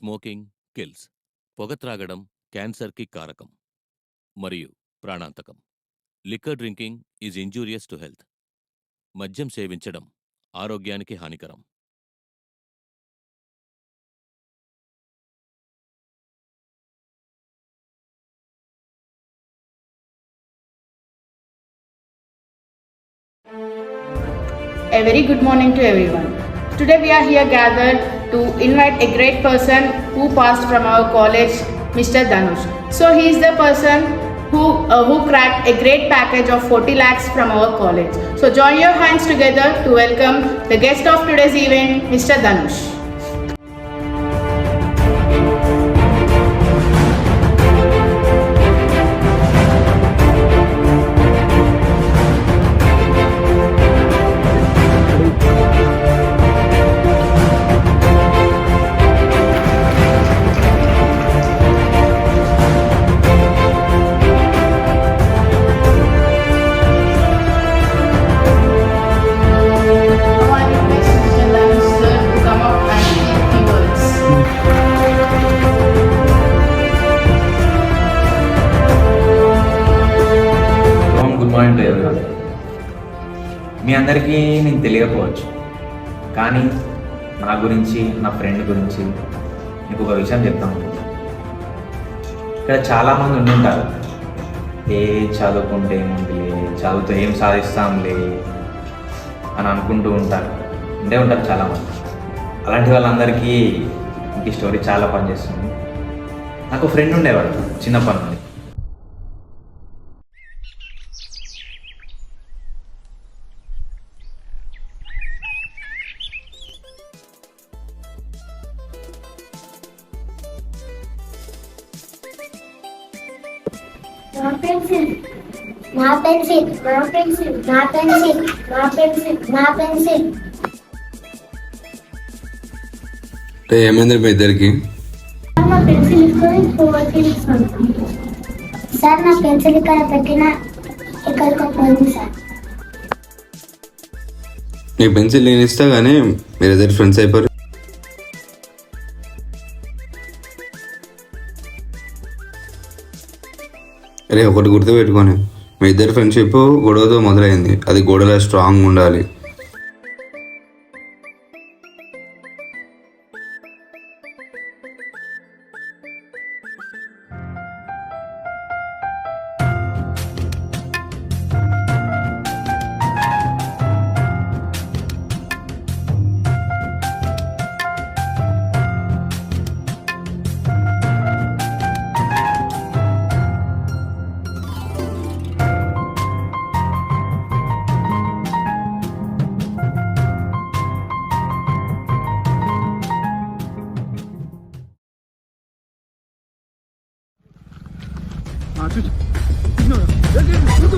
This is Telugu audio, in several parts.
స్మోకింగ్ కిల్స్ పొగ త్రాగడం క్యాన్సర్కి కారకం మరియు ప్రాణాంతకం. Liquor drinking is injurious to health. మద్యం సేవించడం ఆరోగ్యానికి హానికరం. A very good morning to everyone. Today we are here gathered to invite a great person who passed from our college, Mr. Danush. So he is the person who uh, who cracked a great package of 40 lakhs from our college. So join your hands together to welcome the guest of today's event, Mr. Dhanush. మీ అందరికీ నేను తెలియకపోవచ్చు. కానీ నా గురించి నా ఫ్రెండ్ గురించి మీకు ఒక విషయం చెప్తాను. ఇక్కడ చాలామంది ఉండుంటారు. ఏ చదువుకుంటే ఏముందిలే చదువుతో ఏం సాధిస్తాంలే? అని అనుకుంటూ ఉంటారు. ఉండే ఉంటారు చాలామంది. అలాంటి వాళ్ళందరికీ ఈ స్టోరీ చాలా పనిచేస్తుంది. నాకు ఫ్రెండ్ ఉండేవాడు చిన్నప్పటి నుండి. నా పెన్సిల్. నా పెన్సిల్. నా పెన్సిల్. నా పెన్సిల్. నా పెన్సిల్. నా పెన్సిల్. అంటే ఏమైంది మీ ఇద్దరికి? నా పెన్సిల్ సార్ నా పెన్సిల్ ఇక్కడ పెట్టిన ఇక్కడికి పోయింది సార్. నీ పెన్సిల్ నేను ఇస్తా కానీ మీరు ఇద్దరు ఫ్రెండ్స్ అయిపోరు. అరే ఒకటి గుర్తు పెట్టుకొని మీ ఇద్దరు ఫ్రెండ్షిప్ గొడవతో మొదలైంది. అది గొడవలో స్ట్రాంగ్ ఉండాలి.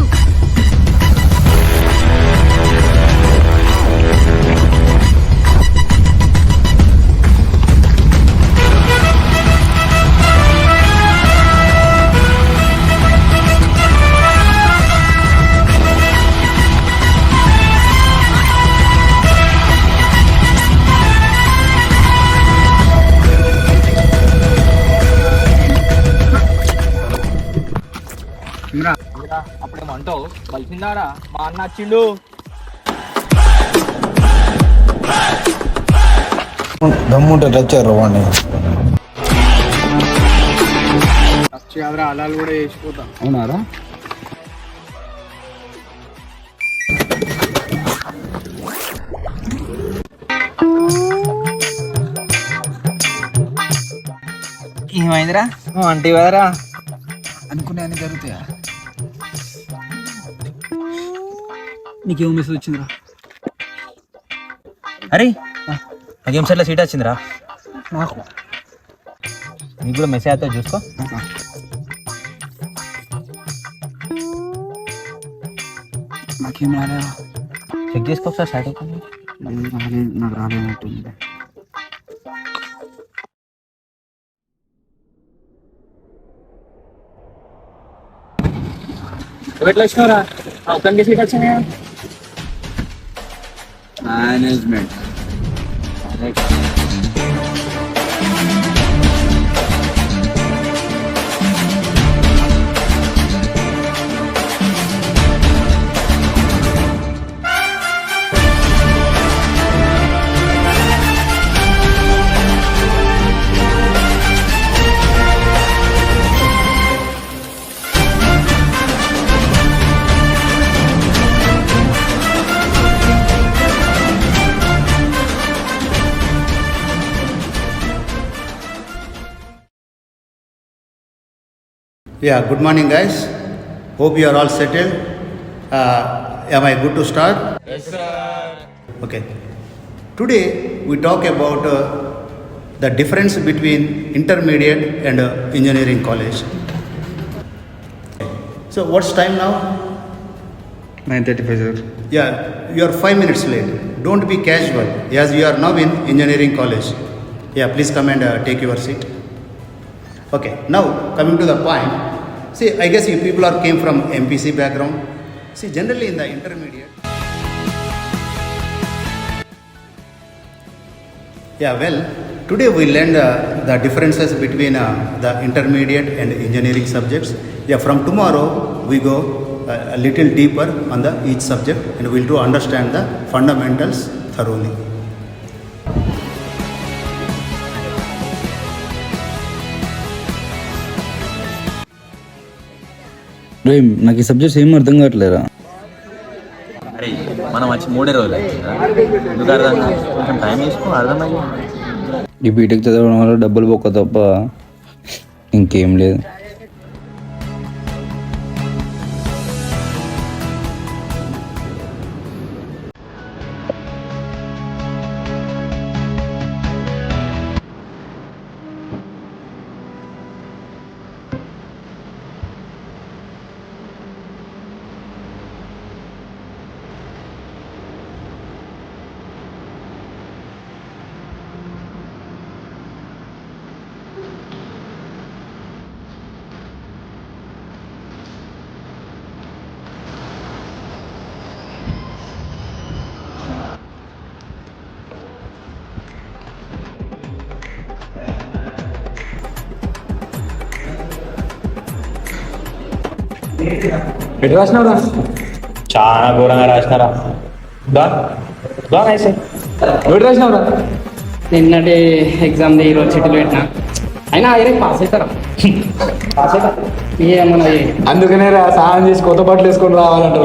Salute. అప్పుడేమో అంటావు బలిసిందారా? మా అన్న వచ్చిండు. దమ్ముంటే తెచ్చారు వాడిని వచ్చి కాదురా అలాలు కూడా వేసిపోతా అవునారా? ఏమైందిరా? అంటే కదరా అనుకునే అన్ని జరుగుతాయా? నీకేం మెసేజ్ వచ్చిందిరా? అరే నాకేం సార్లో సీట్ వచ్చిందిరా? నాకు. నీకు కూడా మెసేజ్ అయితే చూసుకో. నాకేం రాలేదా? చెక్ చేసుకో ఒకసారి స్టార్ట్ అవుతుంది రాలేదు నాకు రాలేనట్టుంది. ఎట్లా వచ్చినారా ఒక్కరికి సీట్ వచ్చినాయా? management. Yeah, good morning, guys. Hope you are all settled. Uh, am I good to start? Yes, sir. Okay. Today, we talk about uh, the difference between intermediate and uh, engineering college. So, what's time now? 9.35, sir. Yeah, you are 5 minutes late. Don't be casual, as you are now in engineering college. Yeah, please come and uh, take your seat. Okay, now coming to the point. See, I guess you people are came from MPC background. See, generally in the intermediate. Yeah, well, today we learned uh, the differences between uh, the intermediate and engineering subjects. Yeah, from tomorrow we go uh, a little deeper on the each subject and we'll to understand the fundamentals thoroughly. రే నాకు ఈ సబ్జెక్ట్స్ ఏం అర్థం కావట్లేరా అరే మనం వచ్చి మూడే రోజులు? ఎందుకు అర్థం? కొంచెం టైం తీసుకో ఈ బీటెక్ చదవడం వల్ల డబ్బులు పోక తప్ప ఇంకేం లేదు ఎటు రాసినావురా? చాలా ఘోరంగా రాసినారా? దా దా నైస్. ఎటు రాసినావురా? నిన్నటి ఎగ్జామ్ ది ఈరోజు చిట్టులు పెట్టినా. అయినా ఐరే పాస్ అవుతారా పాస్ అవుతా ఏమన్నా అందుకనే రా సాయం చేసి కొత్త బట్టలు వేసుకొని రావాలంటారు.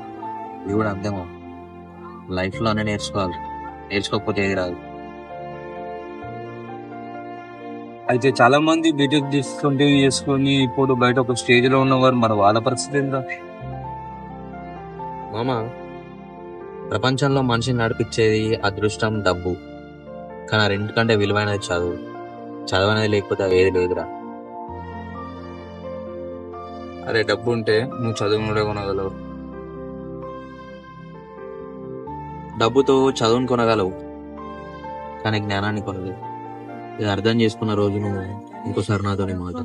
ఇది కూడా అంతేమో లైఫ్లోనే నేర్చుకోవాలి. నేర్చుకోకపోతే ఏది రాదు. అయితే చాలా మంది బీటెక్ డిస్కంటిన్యూ చేసుకొని ఇప్పుడు బయట ఒక స్టేజ్లో ఉన్నవారు మరి వాళ్ళ పరిస్థితి ఏంటో మామ ప్రపంచంలో మనిషిని నడిపించేది అదృష్టం డబ్బు. కానీ ఆ రెండుకంటే విలువైనది చదువు. చదువు అనేది లేకపోతే ఏది లేదురా. అరే డబ్బు ఉంటే నువ్వు చదువు కొనగలవు. డబ్బుతో చదువుని కొనగలవు. కానీ జ్ఞానాన్ని కొనలేవు ఇది అర్థం చేసుకున్న రోజు నువ్వు ఇంకోసారి నాతోనే మాట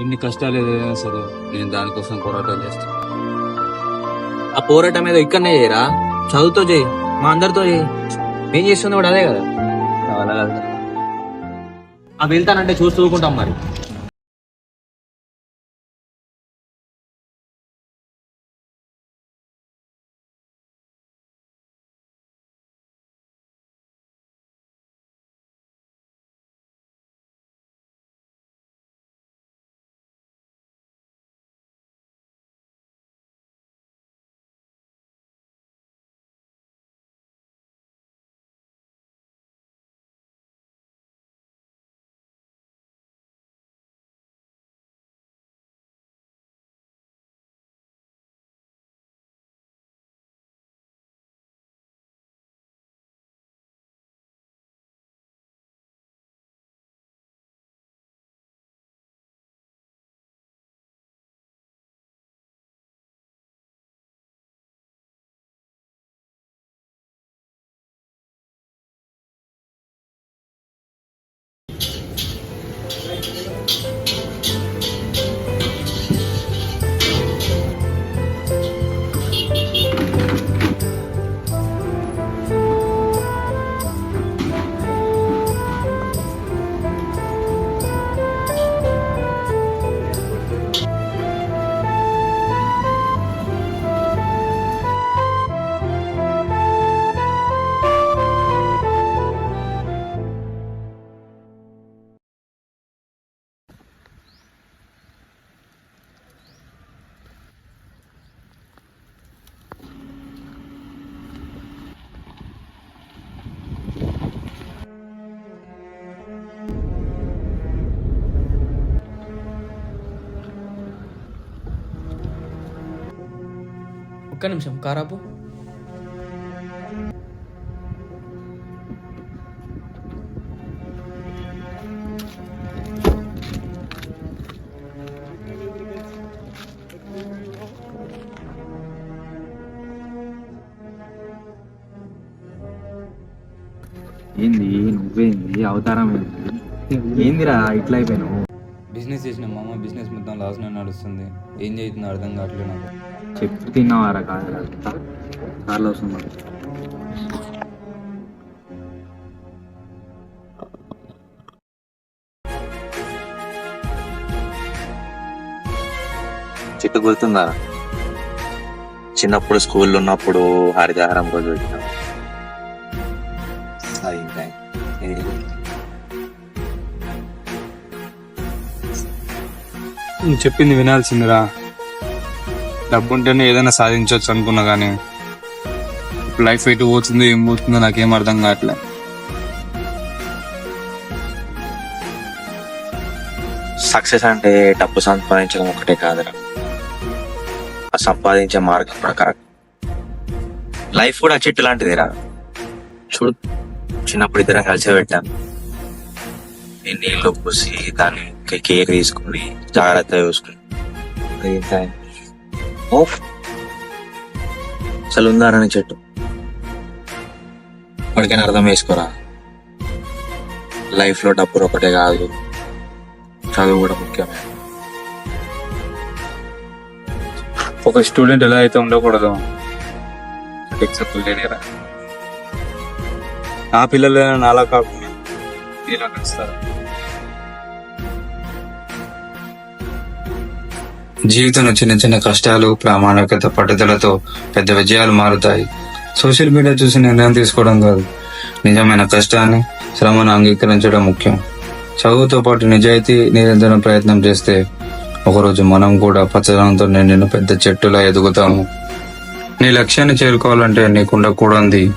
ఎన్ని కష్టాలు ఏదైనా సరే నేను దానికోసం పోరాటం చేస్తాను. ఆ పోరాటం ఏదో ఇక్కడనే చేయరా? చదువుతో చేయి. మా అందరితో చేయి. నేను చేస్తుంది కూడా అదే కదా. ఆ వెళ్తానంటే చూస్తూ ఊరుకుంటాం మరి. ఒక్క నిమిషం కారాపు ఏంది నువ్వేంది అవతారం ఏంది? ఏందిరా ఇట్లా అయిపోయినావు? బిజినెస్ చేసిన మామ బిజినెస్ మొత్తం లాస్లో నడుస్తుంది. ఏం చేస్తుందో అర్థం కావట్లేదు నాకు. చెప్పు తిన్నావారా కార్లో వస్తున్నా. చెట్టు గుర్తుందా? చిన్నప్పుడు స్కూల్లో ఉన్నప్పుడు హరితహారం రోజు వచ్చినాం నువ్వు చెప్పింది వినాల్సిందిరా. డబ్బు ఉంటేనే ఏదైనా సాధించవచ్చు అనుకున్నా కానీ ఇప్పుడు లైఫ్ ఎటు పోతుందో ఏం పోతుందో నాకేం అర్థం కావట్లే. సక్సెస్ అంటే డబ్బు సంపాదించడం ఒకటే కాదురా. ఆ సంపాదించే మార్గం ప్రకారం. లైఫ్ కూడా చెట్టు లాంటిదిరా. చూడు చిన్నప్పుడు ఇద్దరం కలిసి పెట్టాం. నీళ్ళు పూసి పోసి దాన్ని కేర్ తీసుకుని జాగ్రత్తగా చూసుకుని ఓ, అసలు ఉందారని చెట్టు? వాడికైనా అర్థం చేసుకోరా? లైఫ్లో డబ్బులు ఒకటే కాదు చదువు కూడా ముఖ్యమే. ఒక స్టూడెంట్ ఎలా అయితే ఉండకూడదు ఎగ్జాంపుల్ లేనిరా నా పిల్లలు నాలా కాకుండా? ఇలా నడుస్తారు? జీవితంలో చిన్న చిన్న కష్టాలు ప్రామాణికత పట్టుదలతో పెద్ద విజయాలు మారుతాయి. సోషల్ మీడియా చూసి నిర్ణయం తీసుకోవడం కాదు. నిజమైన కష్టాన్ని శ్రమను అంగీకరించడం ముఖ్యం. చదువుతో పాటు నిజాయితీ నిరంతరం ప్రయత్నం చేస్తే ఒకరోజు మనం కూడా పచ్చదనంతో నిండిన పెద్ద చెట్టులా ఎదుగుతాము. నీ లక్ష్యాన్ని చేరుకోవాలంటే నీకు ఉండకూడదు